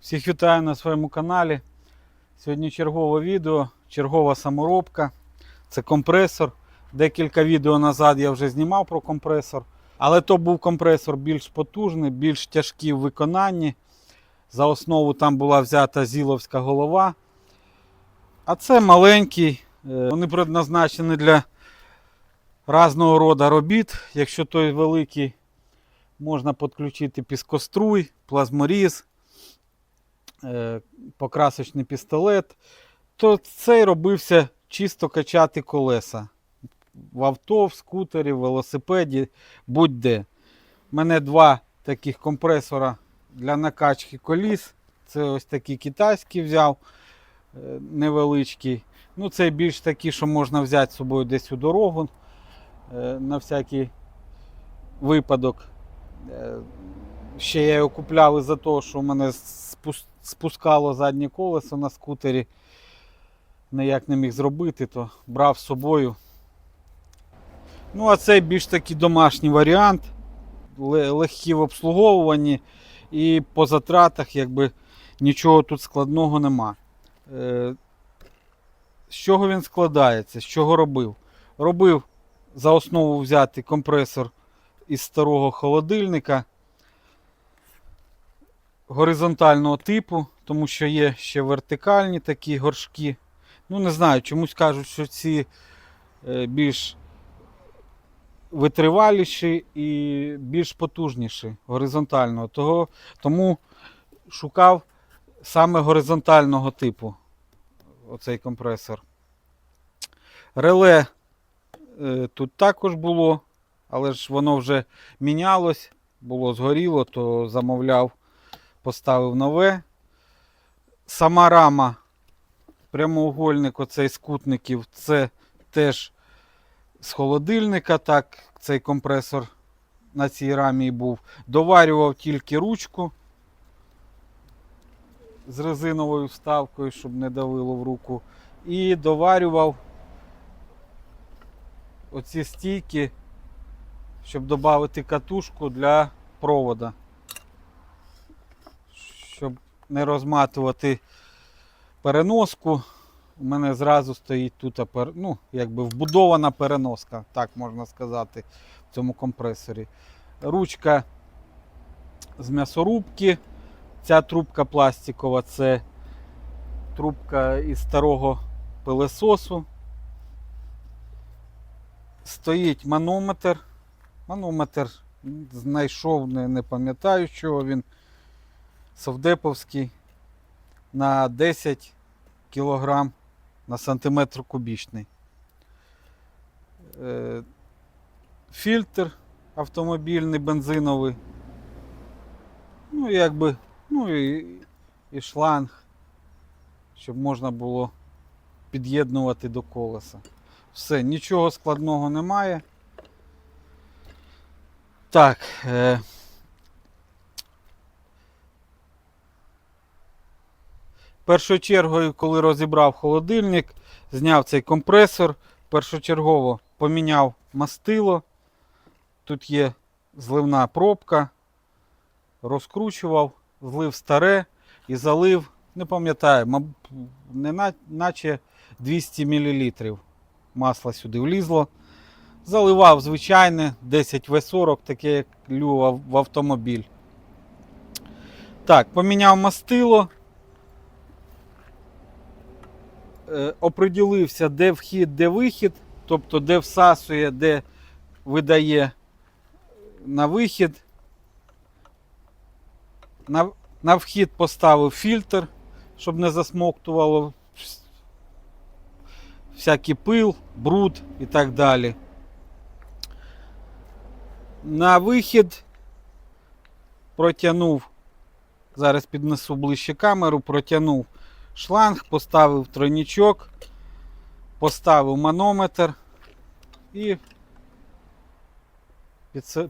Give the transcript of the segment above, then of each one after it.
Всіх вітаю на своєму каналі. Сьогодні чергове відео, чергова саморобка. Це компресор. Декілька відео назад я вже знімав про компресор. Але то був компресор більш потужний, більш тяжкий в виконанні. За основу там була взята зіловська голова. А це маленький. Е, Вони предназначені для різного роду робіт. Якщо той великий, можна підключити піскоструй, плазморіз е, покрасочний пістолет, то цей робився чисто качати колеса в авто, в скутері, в велосипеді, будь-де. У мене два таких компресора для накачки коліс. Це ось такий китайський взяв, е, невеличкий. Ну, цей більш такий, що можна взяти з собою десь у дорогу на всякий випадок. Е, Ще я його купляв із-за того, що мене спускало заднє колесо на скутері. Ніяк не міг зробити, то брав з собою. Ну, а цей більш такий домашній варіант. ле- Легкий в обслуговуванні і по затратах якби нічого тут складного нема. Е, З чого він складається? З чого робив? Робив за основу взяти компресор із старого холодильника горизонтального типу, тому що є ще вертикальні такі горшки. Ну, не знаю, чомусь кажуть, що ці е, більш витриваліші і більш потужніші горизонтального. Того, тому шукав саме горизонтального типу оцей компресор. Реле тут також було, але ж воно вже мінялось, було згоріло, то замовляв, поставив нове. Сама рама, прямоугольник оцей скутників, це теж з холодильника, так, цей компресор на цій рамі був. Доварював тільки ручку з резиновою вставкою, щоб не давило в руку. І доварював оці стійки, щоб додати катушку для провода. Щоб не розматувати переноску. У мене зразу стоїть тут ну, якби вбудована переноска, так можна сказати, в цьому компресорі. Ручка з м'ясорубки. Ця трубка пластикова це трубка із старого пилесосу. Стоїть манометр. Манометр знайшов, не, не пам'ятаю, чого він. Совдеповський на 10 кг на сантиметр кубічний. Е, Фільтр автомобільний, бензиновий. Ну, якби, ну і, і шланг, щоб можна було під'єднувати до колеса. Все, нічого складного немає. Так. Е, Першою чергою, коли розібрав холодильник, зняв цей компресор, першочергово поміняв мастило. Тут є зливна пробка, розкручував, злив старе і залив, не пам'ятаю, не на- наче 200 мл масла сюди влізло. Заливав звичайне 10 В40, таке як люва в автомобіль. Так, поміняв мастило. е, оприділився, де вхід, де вихід, тобто де всасує, де видає на вихід. На, на вхід поставив фільтр, щоб не засмоктувало всякий пил, бруд і так далі. На вихід протягнув, зараз піднесу ближче камеру, протягнув шланг, поставив тройничок, поставив манометр і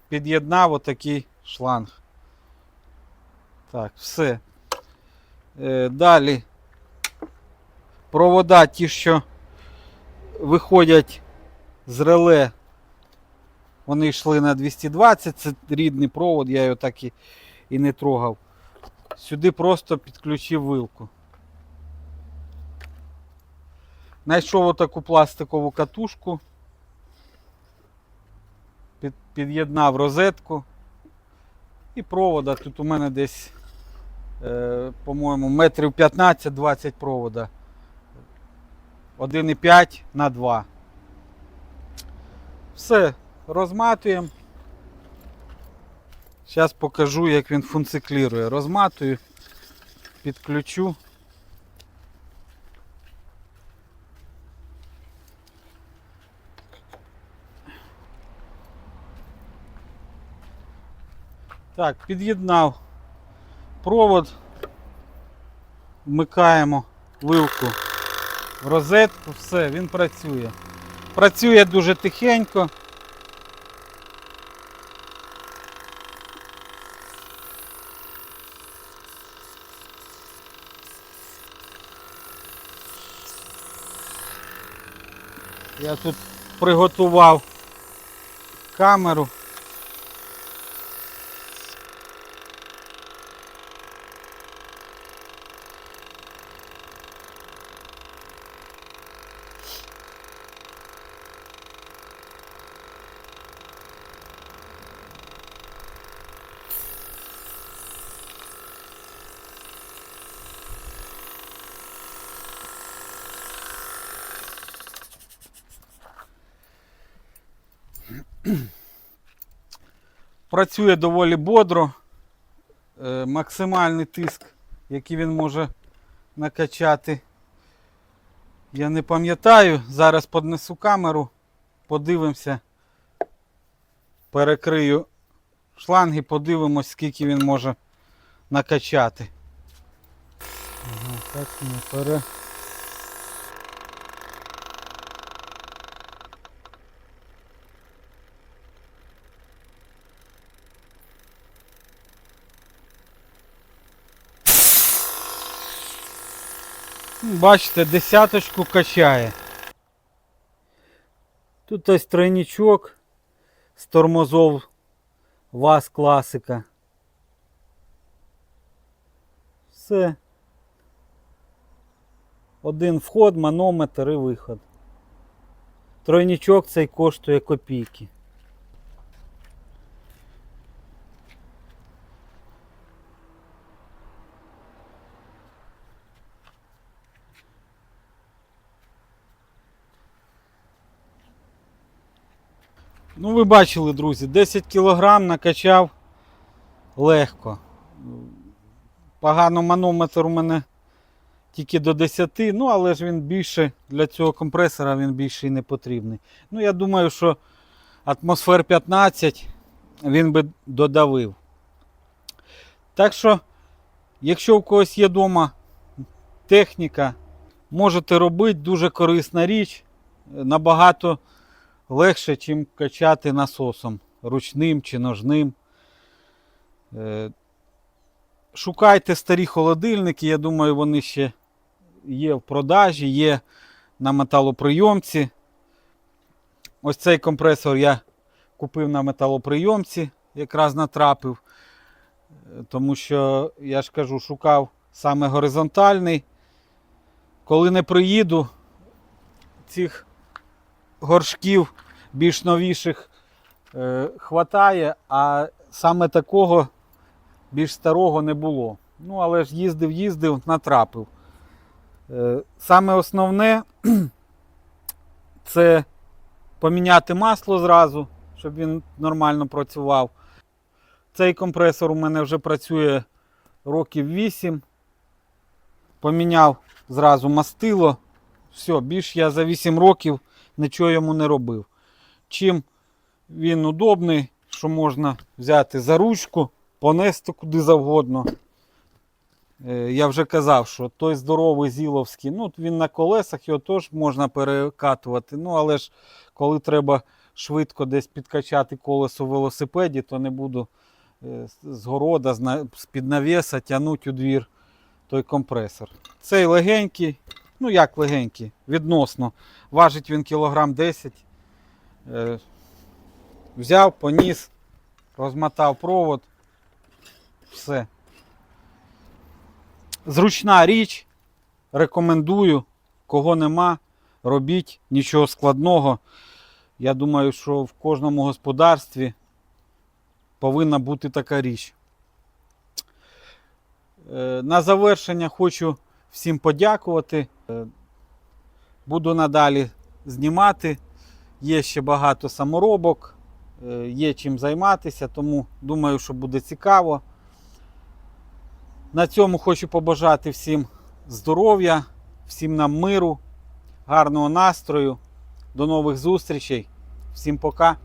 під'єднав отакий шланг. Так, все. Е, далі провода ті, що виходять з реле, Вони йшли на 220, це рідний провод, я його так і, і не трогав. Сюди просто підключив вилку. Знайшов отаку пластикову катушку. Під, під'єднав розетку. І провода. Тут у мене десь, е, по-моєму, метрів 15-20 провода. 1,5 на 2. Все, розматуємо. Зараз покажу, як він функціклірує. Розматую, підключу. Так, під'єднав провод, вмикаємо вилку в розетку, все, він працює. Працює дуже тихенько. Я тут приготував камеру. Працює доволі бодро. Е, Максимальний тиск, який він може накачати. Я не пам'ятаю. Зараз поднесу камеру, подивимося. Перекрию шланги, подивимось, скільки він може накачати. Так не пере. Бачите, десяточку качає. Тут ось тройничок з тормозов ВАЗ класика. Все. Один вход, манометр і виход. Тройничок цей коштує копійки. Ну, ви бачили, друзі, 10 кг накачав легко. Погано манометр у мене тільки до 10, ну але ж він більше для цього компресора він більше і не потрібний. Ну, я думаю, що атмосфер 15 він би додавив. Так що, якщо у когось є вдома техніка, можете робити дуже корисна річ. Набагато легше, чим качати насосом ручним чи ножним. Е, Шукайте старі холодильники, я думаю, вони ще є в продажі, є на металоприйомці. Ось цей компресор я купив на металоприйомці, якраз натрапив, тому що, я ж кажу, шукав саме горизонтальний. Коли не приїду, цих горшків більш новіших е, хватає, а саме такого більш старого не було. Ну, але ж їздив, їздив, натрапив. Е, саме основне це поміняти масло зразу, щоб він нормально працював. Цей компресор у мене вже працює років 8. Поміняв зразу мастило. Все, більш я за 8 років нічого йому не робив. Чим він удобний, що можна взяти за ручку, понести куди завгодно. Е, Я вже казав, що той здоровий зіловський, ну він на колесах його теж можна перекатувати. Ну, але ж коли треба швидко десь підкачати колесо в велосипеді, то не буду е, з- города, з-під навіса тягнути у двір той компресор. Цей легенький, ну як легенький, відносно. Важить він кілограм 10. Е, Взяв, поніс, розмотав провод. Все. Зручна річ. Рекомендую. Кого нема, робіть нічого складного. Я думаю, що в кожному господарстві повинна бути така річ. Е, На завершення хочу всім подякувати. Е, Буду надалі знімати. Є ще багато саморобок, е, є чим займатися, тому думаю, що буде цікаво. На цьому хочу побажати всім здоров'я, всім нам миру, гарного настрою. До нових зустрічей. Всім пока.